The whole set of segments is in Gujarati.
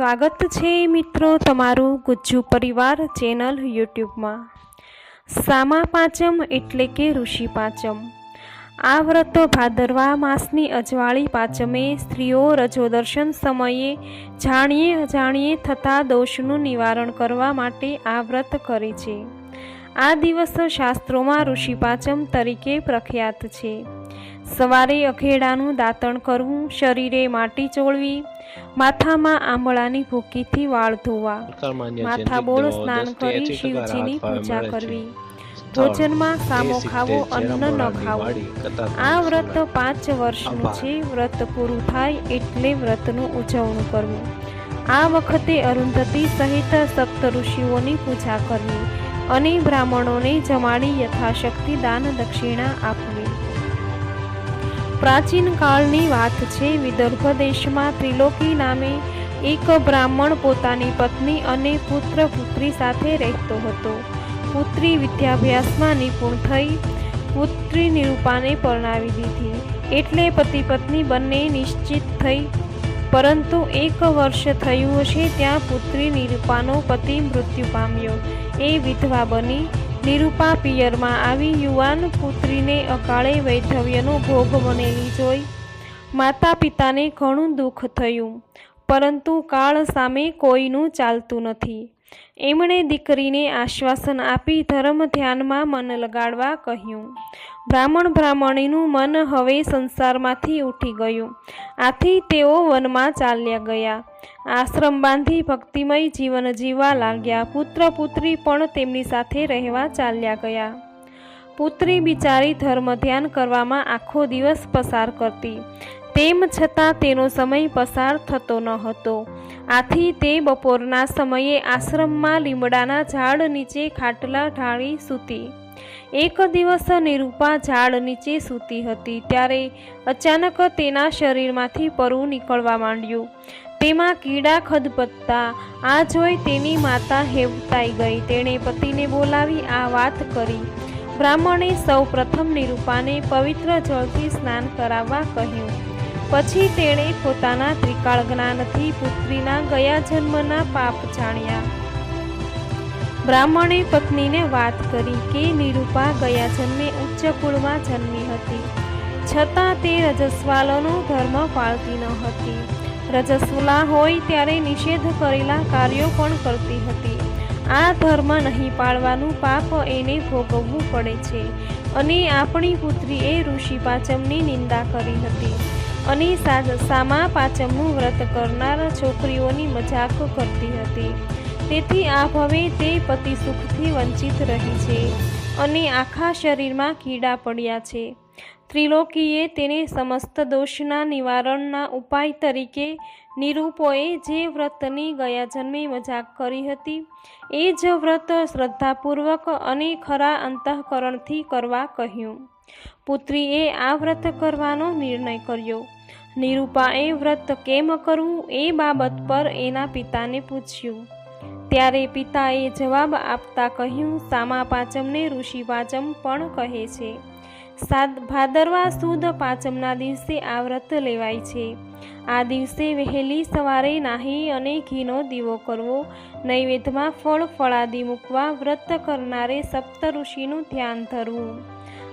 સ્વાગત છે મિત્રો તમારું ગુજ્જુ પરિવાર ચેનલ યુટ્યુબમાં. સામા પાંચમ એટલે કે ઋષિ પાંચમ. આ વ્રત ભાદરવા માસની અજવાળી પાંચમે સ્ત્રીઓ રજોદર્શન સમયે જાણીએ અજાણીએ થતા દોષનું નિવારણ કરવા માટે આ વ્રત કરે છે. આ દિવસ શાસ્ત્રોમાં ઋષિ પાંચમ તરીકે પ્રખ્યાત છે. સવારે અખેડાનું દાંતણ કરવું, શરીરે માટી ચોળવી માથામાં આંબળાની ભૂકીથી વાળ ધોવા. માથા બોળ સ્નાન કરી શિવજીની પૂજા કરવી. ભોજનમાં સામો ખાવો અન્ન ન ખાવો. આ વ્રત પાંચ વર્ષનું છે. વ્રત પૂરું થાય એટલે વ્રતનું ઉજવણું કરવું. આ વખતે અરુંધતી સહિત સપ્ત ઋષિઓની પૂજા કરવી અને બ્રાહ્મણોને જમાડી યથાશક્તિ દાન દક્ષિણા આપવી. પ્રાચીન કાળની વાત છે, વિદર્ભ દેશમાં ત્રિલોકી નામે એક બ્રાહ્મણ પોતાની પત્ની અને પુત્ર પુત્રી સાથે રહેતો હતો. પુત્રી વિદ્યાભ્યાસમાં નિપુણ થઈ, પુત્રી નિરૂપાને પરણાવી દીધી. એટલે પતિ પત્ની બંને નિશ્ચિત થઈ. પરંતુ એક વર્ષ થયું હશે, ત્યાં પુત્રી નિરૂપાનો પતિ મૃત્યુ પામ્યો. એ વિધવા બની નિરૂપા પિયરમાં આવી યુવાન પુત્રીને અકાળે વૈધવ્યનો ભોગ બનેલી જોઈ. માતા પિતાને ઘણું દુઃખ થયું, પરંતુ કાળ સામે કોઈનું ચાલતું નથી. એમણે દીકરીને આશ્વાસન આપી ધર્મ ધ્યાનમાં મન લગાડવા કહ્યું. બ્રાહ્મણ બ્રાહ્મણીનું મન હવે સંસારમાંથી ઉઠી ગયું. આથી તેઓ વનમાં ચાલ્યા ગયા. આશ્રમ બાંધી ભક્તિમય જીવન જીવવા લાગ્યા. પુત્ર પુત્રી પણ તેમની સાથે રહેવા ચાલ્યા ગયા. પુત્રી બિચારી ધર્મ ધ્યાન કરવામાં આખો દિવસ પસાર કરતી. તેમ છતાં તેનો સમય પસાર થતો ન હતો. આથી તે બપોરના સમયે આશ્રમમાં લીમડાના ઝાડ નીચે ખાટલા ઢાળી સૂતી. એક દિવસ નિરૂપા ઝાડ નીચે સૂતી હતી ત્યારે અચાનક તેના શરીરમાંથી પરવું નીકળવા માંડ્યું. તેમાં કીડા ખદપત્તા, આ જોઈ તેની માતા હેવતાઈ ગઈ. તેણે પતિને બોલાવી આ વાત કરી. બ્રાહ્મણે સૌ પ્રથમ નિરૂપાને પવિત્ર જળથી સ્નાન કરાવવા કહ્યું. પછી તેણે પોતાના ત્રિકાળ જ્ઞાનથી પુત્રીના ગયા જન્મના પાપ જાણ્યા. બ્રાહ્મણે પત્નીને વાત કરી કે નિરૂપા ગયા જન્મે ઉચ્ચ કુળમાં જન્મી હતી. છતાં તે રજસ્વાલોનો ધર્મ પાળતી ન હતી. રજસ્વલા હોય ત્યારે નિષેધ કરેલા કાર્યો પણ કરતી હતી. આ ધર્મ નહીં પાળવાનું પાપ એને ભોગવવું પડે છે. અને આપણી પુત્રીએ ઋષિ પાંચમની નિંદા કરી હતી. અને સામા પાંચમનું વ્રત કરનાર છોકરીઓની મજાક કરતી હતી. તેથી આ ભવે તે પતિ સુખથી વંચિત રહી છે. અને આખા શરીરમાં કીડા પડ્યા છે. ત્રિલોકીએ તેને સમસ્ત દોષના નિવારણના ઉપાય તરીકે નિરૂપોએ જે વ્રતની ગયા જન્મે મજાક કરી હતી, એ જ વ્રત શ્રદ્ધાપૂર્વક અને ખરા અંતઃકરણથી કરવા કહ્યું. પુત્રીએ આ વ્રત કરવાનો નિર્ણય કર્યો. નિરૂપાએ વ્રત કેમ કરવું એ બાબત પર એના પિતાને પૂછ્યું. ત્યારે પિતાએ જવાબ આપતા કહ્યું, સામા પાંચમને ઋષિ પાંચમ પણ કહે છે. સાદ ભાદરવા સુદ પાંચમના દિવસે આ વ્રત લેવાય છે. આ દિવસે વહેલી સવારે નાહી અને ઘીનો દીવો કરવો, નૈવેદ્યમાં ફળ ફળાદી મૂકવા વ્રત કરનારે સપ્ત ઋષિનું ધ્યાન ધરવું.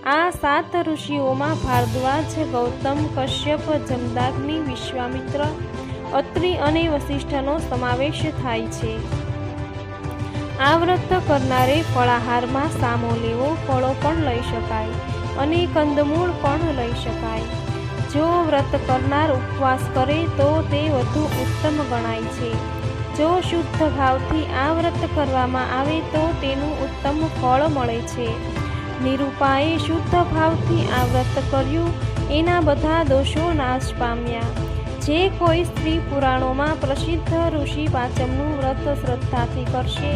આ સાત ઋષિઓમાં ભારદ્વાજ, ગૌતમ, કશ્યપ, જમદાગ્નિ, વિશ્વામિત્ર, અત્રિ અને વસિષ્ઠનો સમાવેશ થાય છે. આ વ્રત કરનારે ફળાહારમાં સામો લેવો, ફળો પણ લઈ શકાય. અને કંદમૂળ પણ લઈ શકાય. જો વ્રત કરનાર ઉપવાસ કરે તો તે વધુ ઉત્તમ ગણાય છે. જો શુદ્ધ ભાવથી આ વ્રત કરવામાં આવે તો તેનું ઉત્તમ ફળ મળે છે. નિરૂપાએ શુદ્ધ ભાવથી આ વ્રત કર્યું, એના બધા દોષો નાશ પામ્યા. જે કોઈ સ્ત્રી પુરાણોમાં પ્રસિદ્ધ ઋષિ પાચમનું વ્રત શ્રદ્ધાથી કરશે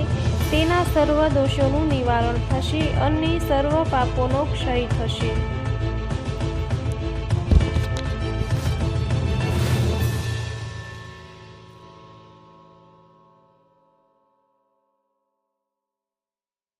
તેના સર્વ દોષોનું નિવારણ થશે અને સર્વ પાપોનો ક્ષય થશે.